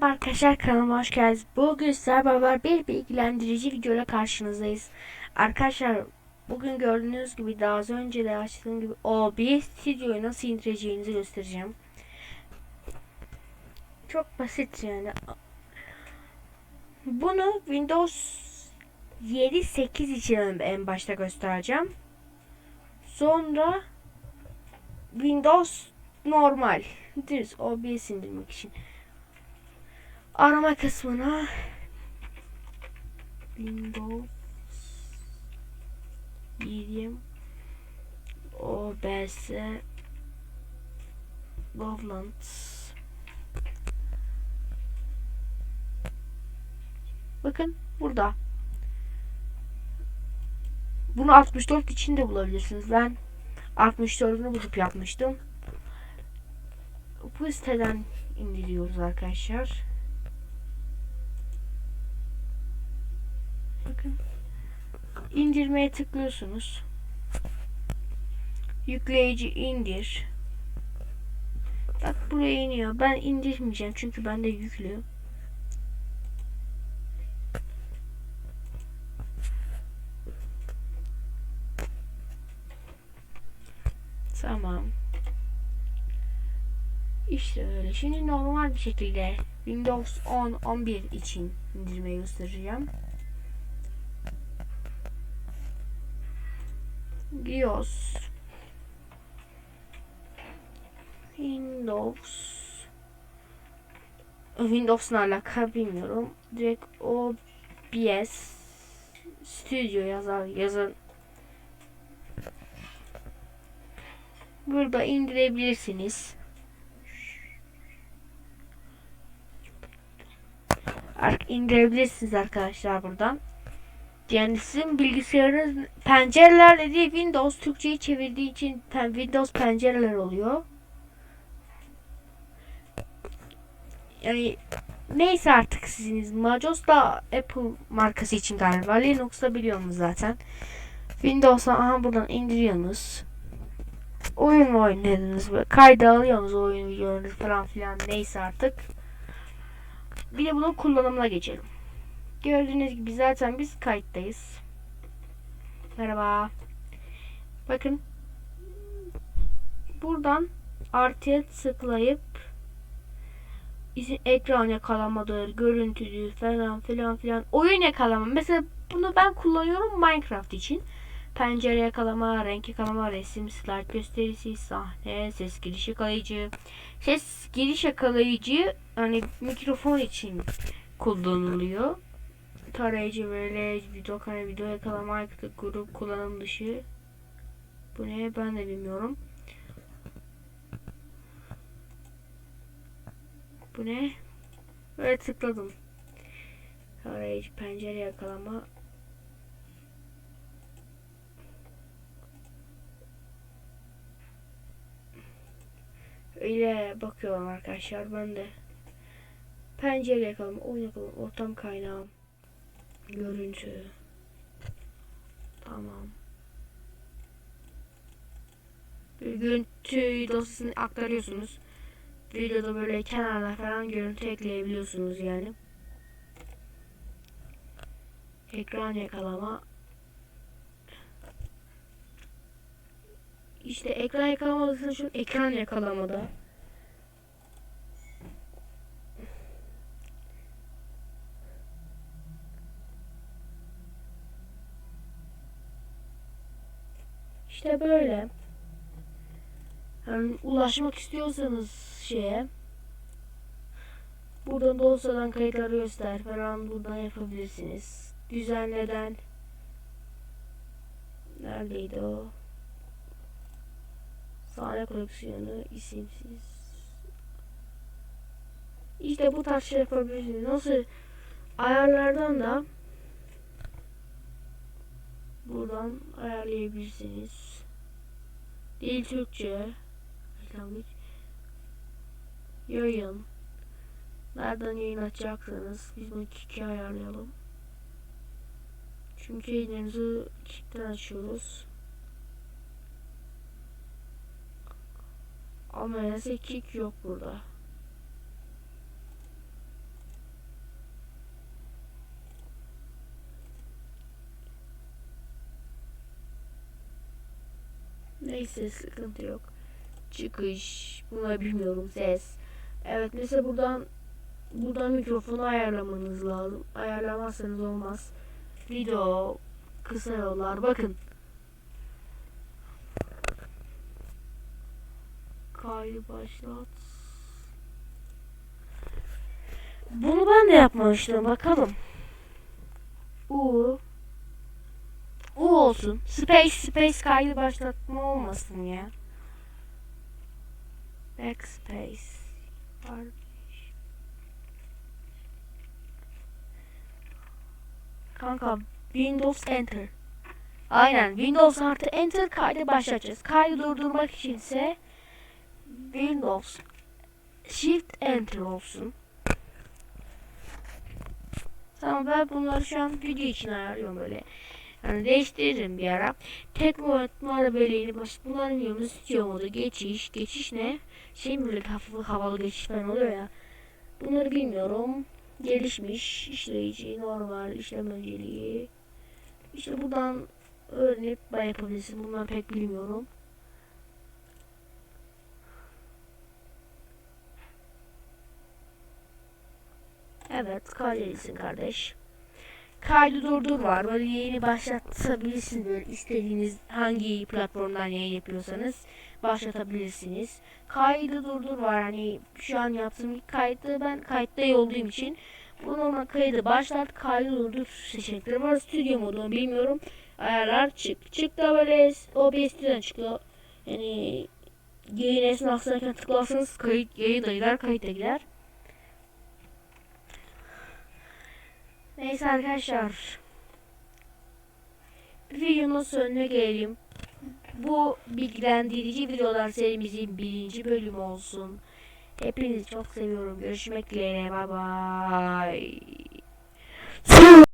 Merhaba arkadaşlar kanalıma hoş geldiniz. Bugün sizlerle beraber bir bilgilendirici videoyla karşınızdayız. Arkadaşlar bugün gördüğünüz gibi daha az önce de açtığım gibi OBS Studio'yu nasıl indireceğinizi göstereceğim. Çok basit yani. Bunu Windows 7 8 için en başta göstereceğim. Sonra Windows normal düz OBS indirmek için arama kısmına Windows 7 OBS Govland Bakın burada. Bunu 64 için de bulabilirsiniz. Ben 64'ünü bulup yapmıştım. Bu siteden indiriyoruz arkadaşlar. Bakın. İndirmeye tıklıyorsunuz. Yükleyici indir. Bak buraya iniyor. Ben indirmeyeceğim çünkü bende yüklü. Tamam. İşte öyle. Şimdi normal bir şekilde Windows 10, 11 için indirmeyi göstereceğim. BIOS Windows Windows'la alaka bilmiyorum. Direkt OBS Studio yazar yazın. Burada indirebilirsiniz. indirebilirsiniz arkadaşlar buradan. Yani sizin bilgisayarınız pencereler dediği Windows Türkçeyi çevirdiği için Windows pencereler oluyor. Yani neyse artık siziniz. Majos da Apple markası için galiba. Linux'ta biliyorsunuz zaten. Windows'a aha buradan indiriyorsunuz. Oyun oynadınız? Kayda alıyorsunuz oyun videolarınızı falan filan neyse artık. Bir de bunun kullanımına geçelim. Gördüğünüz gibi zaten biz kayıttayız. Merhaba. Bakın. Buradan artıya tıklayıp ekran yakalamadır, görüntüdür falan filan filan. Oyun yakalama. Mesela bunu ben kullanıyorum Minecraft için. Pencere yakalama, renk yakalama, resim, slide gösterisi, sahne, ses giriş yakalayıcı. Ses giriş yakalayıcı hani mikrofon için kullanılıyor. Tarayıcı böyle video kare video yakalama grup kullanım dışı. Bu ne ben de bilmiyorum. Bu ne? Böyle tıkladım. Tarayıcı pencere yakalama Öyle bakıyorum arkadaşlar ben de. Pencere yakalım, oyun yakalım, ortam kaynağı, görüntü. Tamam. Bir görüntü dosyasını aktarıyorsunuz. Videoda böyle kenarda falan görüntü ekleyebiliyorsunuz yani. Ekran yakalama. İşte ekran yakalamadıysa şu ekran yakalamada. İşte böyle. Yani ulaşmak istiyorsanız şeye buradan dosyadan kayıtları göster falan buradan yapabilirsiniz. Düzenleden neredeydi o? Sahne koleksiyonu isimsiz. İşte bu tarz şey yapabilirsiniz. Nasıl ayarlardan da buradan ayarlayabilirsiniz. Dil Türkçe. Başlangıç yayın. Nereden yayın açacaksınız biz bunu kiki ayarlayalım. Çünkü yayınlarımızı kikten açıyoruz. Ama nedense kick yok burada Neyse sıkıntı yok. Çıkış. Bunları bilmiyorum. Ses. Evet mesela buradan buradan mikrofonu ayarlamanız lazım. Ayarlamazsanız olmaz. Video kısa yollar. Bakın. Kaydı başlat. Bunu ben de yapmıştım. Bakalım. U. U olsun. Space space kaydı başlatma olmasın ya. Backspace. Kanka Windows Enter. Aynen Windows artı Enter kaydı başlatacağız. Kaydı durdurmak içinse Windows Shift Enter olsun. Tamam ben bunları şu an video için ayarlıyorum böyle. Yani değiştiririm bir ara. Teknoloji böyle yeni baş. Bunların yanında stüdyo modu geçiş. Geçiş ne? Şey mi böyle hafif havalı geçiş falan oluyor ya. Bunları bilmiyorum. Gelişmiş işleyici, normal işlem önceliği. İşte buradan öğrenip ben yapabilirsin. Bunları pek bilmiyorum. Evet, kaydedilsin kardeş. Kaydı durdur var. Böyle yayını başlatabilirsiniz. Böyle istediğiniz hangi platformdan yayın yapıyorsanız başlatabilirsiniz. Kaydı durdur var. Hani şu an yaptığım ilk kaydı ben kayıtta olduğum için bu normal kaydı başlat kaydı durdur seçenekleri var. Stüdyo modunu bilmiyorum. Ayarlar çık. Çık da böyle OBS'den çıkıyor. Yani yayın esnasındayken tıklarsanız kayıt yayın da gider kayıt da gider. Neyse arkadaşlar. Videonun sonuna gelelim. Bu bilgilendirici videolar serimizin birinci bölümü olsun. Hepinizi çok seviyorum. Görüşmek dileğiyle. Bye bye.